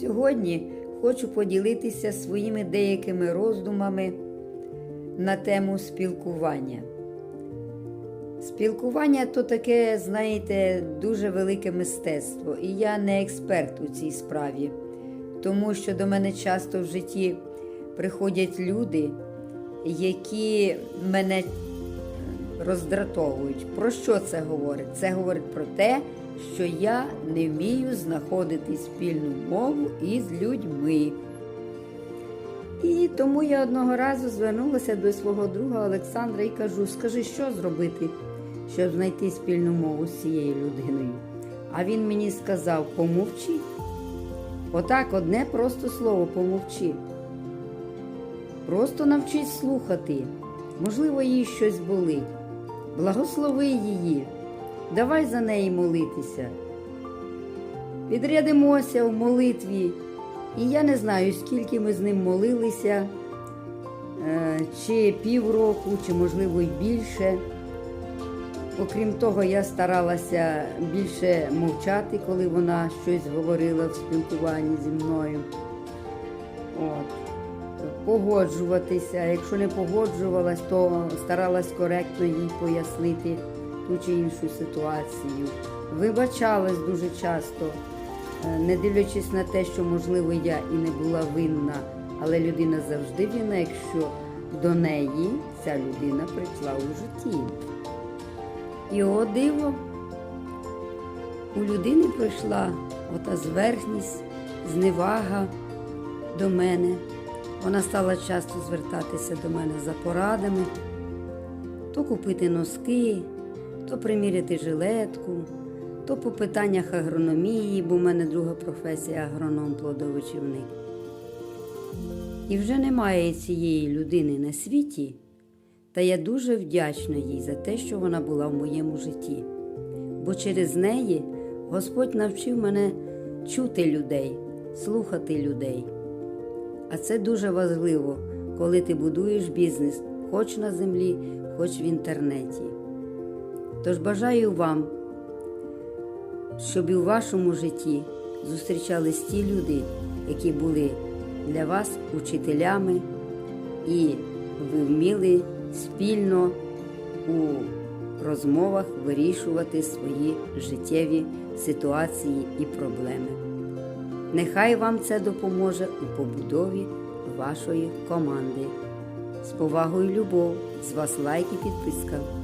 Сьогодні хочу поділитися своїми деякими роздумами на тему спілкування. Спілкування то таке, знаєте, дуже велике мистецтво, і я не експерт у цій справі, тому що до мене часто в житті приходять люди, які мене роздратовують. Про що це говорить? Це говорить про те, що я не вмію знаходити спільну мову із людьми. І тому я одного разу звернулася до свого друга Олександра і кажу: скажи, що зробити, щоб знайти спільну мову з цією людиною. А він мені сказав: помовчи. Отак, одне просто слово помовчи. Просто навчись слухати. Можливо, їй щось болить. Благослови її. Давай за неї молитися. Відрядимося в молитві. І я не знаю, скільки ми з ним молилися, е, чи півроку, чи, можливо, й більше. Окрім того, я старалася більше мовчати, коли вона щось говорила в спілкуванні зі мною. От. Погоджуватися. Якщо не погоджувалась, то старалась коректно їй пояснити ту чи іншу ситуацію. Вибачалась дуже часто, е, не дивлячись на те, що, можливо, я і не була винна, але людина завжди винна, якщо до неї ця людина прийшла у житті. І о диво, у людини прийшла ота зверхність, зневага до мене. Вона стала часто звертатися до мене за порадами, то купити носки, то приміряти жилетку, то по питаннях агрономії, бо в мене друга професія агроном плодовичівник. І вже немає цієї людини на світі, та я дуже вдячна їй за те, що вона була в моєму житті. Бо через неї Господь навчив мене чути людей, слухати людей. А це дуже важливо, коли ти будуєш бізнес хоч на землі, хоч в інтернеті. Тож бажаю вам, щоб і у вашому житті зустрічались ті люди, які були для вас учителями, і ви вміли спільно у розмовах вирішувати свої життєві ситуації і проблеми. Нехай вам це допоможе у побудові вашої команди. З повагою любов, з вас лайк і підписка.